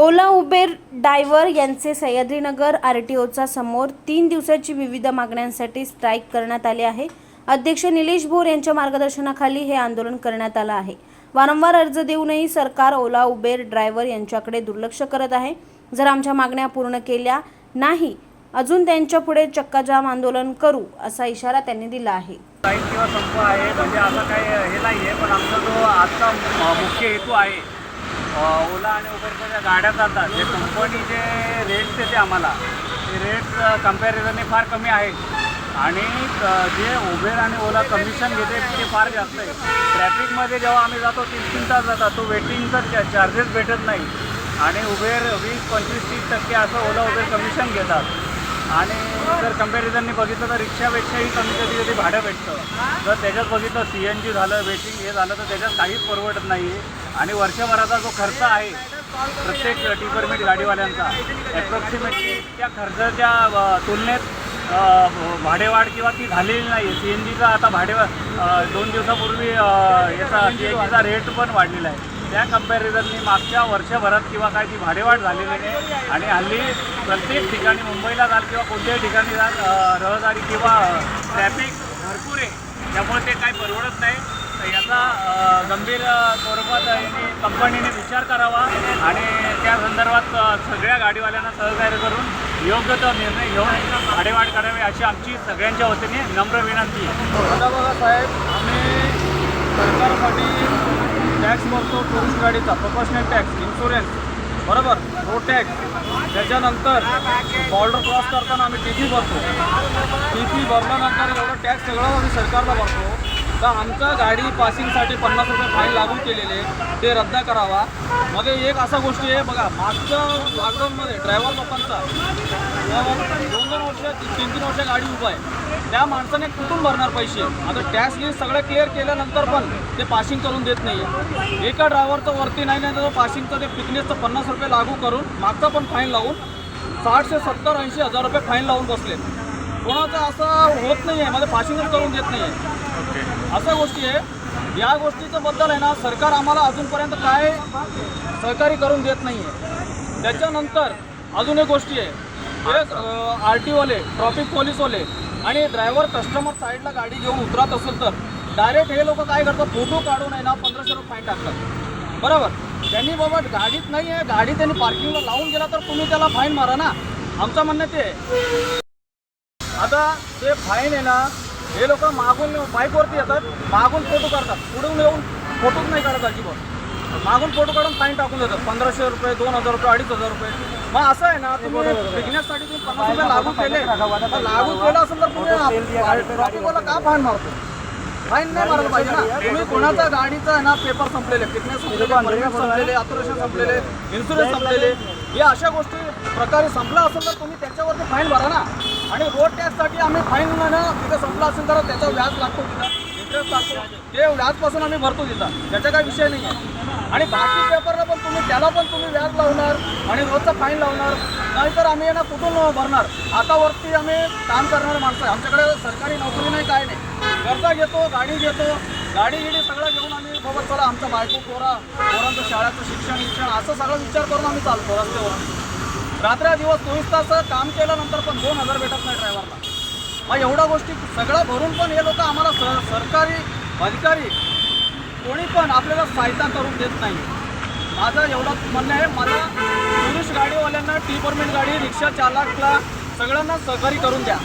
ओला Uber driver यांचे सह्याद्रीनगर R T Ocha समोर तीन दिवसाची विविध मागण्यांसाठी स्ट्राईक करण्यात आले आहे. अध्यक्ष निलेश भोर यांच्या मार्गदर्शनाखाली हे आंदोलन करण्यात आलं आहे. वारंवार अर्ज देऊनही सरकार ओला उबेर ड्रायव्हर यांच्याकडे दुर्लक्ष करत आहे. जर आमच्या मागण्या पूर्ण केल्या नाही अजून त्यांच्या पुढे चक्काजाम आंदोलन करू असा इशारा त्यांनी दिला आहे. किंवा संप आहे म्हणजे असं काही हे नाही आहे पण आमचा जो आजचा मुख्य हेतू आहे ओला आणि उबेरच्या ज्या गाड्या जातात जे कंपनीचे रेट्स येते आम्हाला ते रेट्स कम्पॅरिझनने फार कमी आहेत. आणि जे उबेर आणि ओला कमिशन घेते ते फार जास्त आहे. ट्रॅफिकमध्ये जेव्हा आम्ही जातो तीन तीन तास जातात तो वेटिंगचा चार्जेस भेटत नाही. आणि उबेर वीस पंचवीस तीस टक्के असं ओला उबेर कमिशन घेतात. आणि जर कम्पॅरिझनने बघितलं तर रिक्षापेक्षाही कमी कधी कधी भाडं भेटतं. जर त्याच्यात बघितलं सी एन जी झालं वेटिंग हे झालं तर त्याच्यात काहीच परवडत नाही आणि वर्षभराचा जो खर्च आहे प्रत्येक टी परमिट गाडीवाल्यांचा ॲप्रॉक्सिमेटली त्या खर्चाच्या तुलनेत भाडेवाढ किंवा ती झालेली नाही सी एन जीचा आता भाडे दोन दिवसापूर्वी याचा सी एन जीचा रेट पण वाढलेला आहे. त्या कम्पॅरिझननी मागच्या वर्षभरात किंवा काय ती भाडेवाढ झालेली नाही. आणि हल्ली प्रत्येक ठिकाणी मुंबईला जाल किंवा कोणत्याही ठिकाणी जाल रहदारी किंवा ट्रॅफिक भरपूर आहे. त्यामुळे ते काही परवडत नाही. तर याचा गंभीर स्वरूपात कंपनीने विचार करावा आणि त्या संदर्भात सगळ्या गाडीवाल्यांना सहकार्य करून योग्य तो निर्णय घेऊन भाडेवाढ करावी अशी आमची सगळ्यांच्या वतीने नम्र विनंती आहे. बघा साहेब आम्ही सरकारसाठी टॅक्स भरतो टुरिस्ट गाडीचा प्रोफेशनल टॅक्स इन्शुरन्स बरोबर? रोड टॅक्स त्याच्यानंतर बॉर्डर क्रॉस करताना आम्ही टी पी भरतो. टी पी भरल्यानंतर एवढं टॅक्स सगळं आम्ही सरकारला भरतो. तर आमचं गाडी पासिंगसाठी पन्नास रुपये फाईन लागू केलेले ते रद्द करावा. मग एक असा गोष्टी आहे बघा मागच्या लॉकडाऊनमध्ये ड्रायव्हर लोकांचा दोन दोन वर्ष तीन तीन वर्ष गाडी उभा आहे. त्या माणसाने कुठून भरणार पैसे? आता टॅक्स लिस्ट सगळं क्लिअर केल्यानंतर पण ते पासिंग करून देत नाही एका ड्रायव्हरचं वरती नाही नाही तर पासिंगचं ते फिटनेसचं पन्नास रुपये लागू करून मागचा पण फाईन लावून साठशे सत्तर ऐंशी हजार रुपये फाईन लावून बसले कोणाचं असं होत नाही आहे माझं पासिंगच करून देत नाही आहे अशा गोष्टी आहे. या गोष्टीचं बद्दल आहे ना सरकार आम्हाला अजूनपर्यंत काय सहकारी करून देत नाही आहे त्याच्यानंतर अजून एक गोष्टी आहे. एक आर टी ओले ट्रॉफिक पोलीसवाले आणि ड्रायव्हर कस्टमर साईडला गाडी घेऊन उतरत असेल तर डायरेक्ट हे लोक काय करतात फोटो काढून आहे ना पंधराशे रुपये फाईन टाकतात. बरोबर? त्यांनी बाबा गाडीत नाही आहे गाडी त्यांनी पार्किंगला लावून गेला तर तुम्ही त्याला फाईन मारा ना. आमचं म्हणणं ते आहे. आता ते फाईन आहे ना हे लोक मागून बाईकवरती येतात मागून फोटो काढतात. पुढून येऊन फोटोच नाही काढत अजिबात. मागून फोटो काढून फाईन टाकून देतात. पंधराशे रुपये दोन हजार रुपये अडीच हजार रुपये. मग असं आहे ना तुम्ही बिझनेससाठी तुम्ही पन्नास रुपये लागू केले. लागू केलं असेल तर तुम्ही ट्रॉफिकवाला का फाईन मारतो? फाईन नाही मारायला पाहिजे ना. तुम्ही कोणाचा गाडीचा आहे ना पेपर संपलेले फिटनेस संपलेले संपलेले ऑपरेशन संपलेले इन्शुरन्स संपलेले हे अशा गोष्टी प्रकारे संपला असेल तर तुम्ही त्याच्यावरती फाईन भरा ना. आणि रोड टॅक्ससाठी आम्ही फाईन तिथं संपला असेल तर त्याचा व्याज लागतो तिथं. इंटरेस्ट लागतो. ते व्याजपासून आम्ही भरतो तिथं. त्याचा काही विषय नाही आहे आणि बाकी पेपरला पण तुम्ही त्याला पण तुम्ही व्याज लावणार आणि रोजचा फाईन लावणार. नाहीतर आम्ही आहे ना कुठून भरणार? हातावरती आम्ही काम करणारे माणसं. आहे आमच्याकडे सरकारी नोकरी नाही काय नाही. कर्जा घेतो गाडी घेतो. गाडी गिडी सगळं घेऊन आम्ही बाबा चला. आमचं बायको पोरा पोरांचं शाळेचं शिक्षण शिक्षण असं सगळं विचार करून आम्ही चालतो रस्त्यावर रात्र दिवस चोवीस तास काम केल्यानंतर पण दोन हजार भेटत नाही ड्रायव्हरला मग एवढ्या गोष्टी सगळं भरून पण हे लोक आम्हाला स सरकारी अधिकारी कोणी पण आपल्याला सहायता करून देत नाही. माझं एवढं म्हणणं आहे मला टुरिस्ट गाडीवाल्यांना टी परमिट गाडी रिक्षा चालकला सगळ्यांना सहकारी करून द्या.